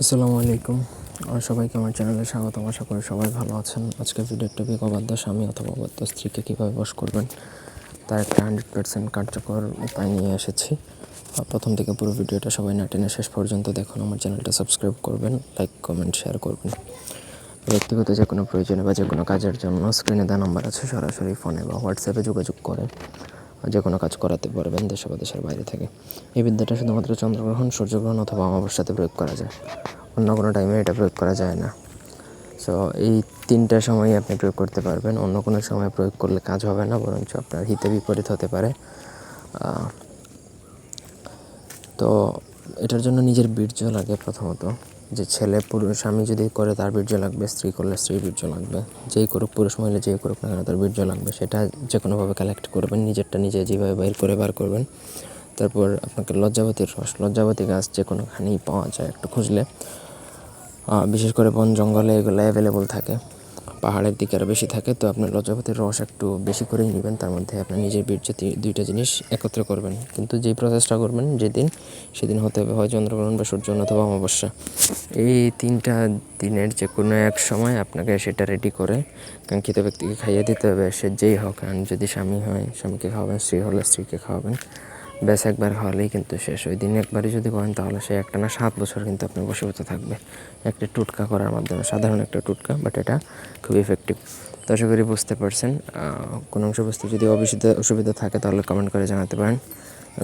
আসসালামু আলাইকুম। আর সবাইকে আমার চ্যানেলে স্বাগতম আশা করি সবাই ভালো আছেন। আজকে ভিডিওর টপিক অবাধ্য স্বামী অথবা অবাধ্য স্ত্রীকে কীভাবে বশ করবেন, তার একটা হান্ড্রেড পার্সেন্ট কার্যকর উপায় নিয়ে এসেছি। আর প্রথম থেকে পুরো ভিডিওটা সবাই না টেনে শেষ পর্যন্ত দেখুন। আমার চ্যানেলটা সাবস্ক্রাইব করবেন লাইক কমেন্ট শেয়ার করবেন। ব্যক্তিগত যে কোনো প্রয়োজনে বা যে কোনো কাজের জন্য স্ক্রিনে দেওয়া নাম্বার আছে, সরাসরি ফোনে বা হোয়াটসঅ্যাপে যোগাযোগ করে যে কোনো কাজ করাতে পারবেন দেশে বা দেশের বাইরে থেকে। এই বিদ্যাটা শুধুমাত্র চন্দ্রগ্রহণ, সূর্যগ্রহণ অথবা অমাবস্যাতে প্রয়োগ করা যায়। অন্য কোনো টাইমে এটা প্রয়োগ করা যায় না। সো এই তিনটা সময় আপনি প্রয়োগ করতে পারবেন। অন্য কোনো সময় প্রয়োগ করলে কাজ হবে না, বরঞ্চ আপনার হিতে বিপরীত হতে পারে। তো এটার জন্য নিজের বীর্য লাগে প্রথমত। যে ছেলে, পুরুষ, স্বামী যদি করে তার বীর্য লাগবে, স্ত্রী করলে স্ত্রীর বীর্য লাগবে। যেই করুক, পুরুষ, মহিলা যেই করুক না তার বীর্য লাগবে। সেটা যে কোনোভাবে কালেক্ট করবেন, নিজেরটা নিজে যেভাবে বাইর করে বার করবেন। তারপর আপনাকে লজ্জাবতীর রস, লজ্জাবতী গাছ যে কোনোখানেই পাওয়া যায় একটু খুঁজলে। বিশেষ করে বন, জঙ্গলে এগুলো অ্যাভেলেবল থাকে। পাহাড়ের দিকে আরও বেশি থাকে, তো আপনার লজ্জাপতির রস একটু বেশি করেই নেবেন। তার মধ্যে আপনার নিজের বীর্য দুইটা জিনিস একত্র করবেন। কিন্তু যেই প্রসেসটা করবেন, যেদিন, সেদিন হতে হবে হয় চন্দ্রগ্রহণ বা সূর্যগ্রহণ অথবা অমাবস্যা। এই তিনটা দিনের যে কোনো এক সময় আপনাকে সেটা রেডি করে কাঙ্ক্ষিত ব্যক্তিকে খাইয়ে দিতে হবে। সে যেই হোক, আর যদি স্বামী হয়, স্বামীকে খাওয়াবেন, স্ত্রী হলে স্ত্রীকে খাওয়াবেন। ব্যাস একবার খাওয়ালেই কিন্তু শেষ। ওই দিন একবারই যদি করেন তাহলে সে একটা না সাত বছর কিন্তু আপনি বসীভূত থাকবে। একটা টুটকা করার মাধ্যমে, সাধারণ একটা টুটকা বাট এটা খুবই ইফেক্টিভ তো আশা করি বুঝতে পারছেন কোনো অংশ বুঝতে যদি অসুবিধা অসুবিধা থাকে তাহলে কমেন্ট করে জানাতে পারেন।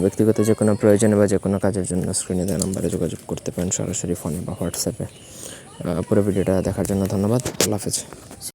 ব্যক্তিগত যে কোনো প্রয়োজনে বা যে কোনো কাজের জন্য স্ক্রিনে দেওয়া নাম্বারে যোগাযোগ করতে পারেন সরাসরি ফোনে বা হোয়াটসঅ্যাপে পুরো ভিডিওটা দেখার জন্য ধন্যবাদ। আল্লাহ হাফেজ।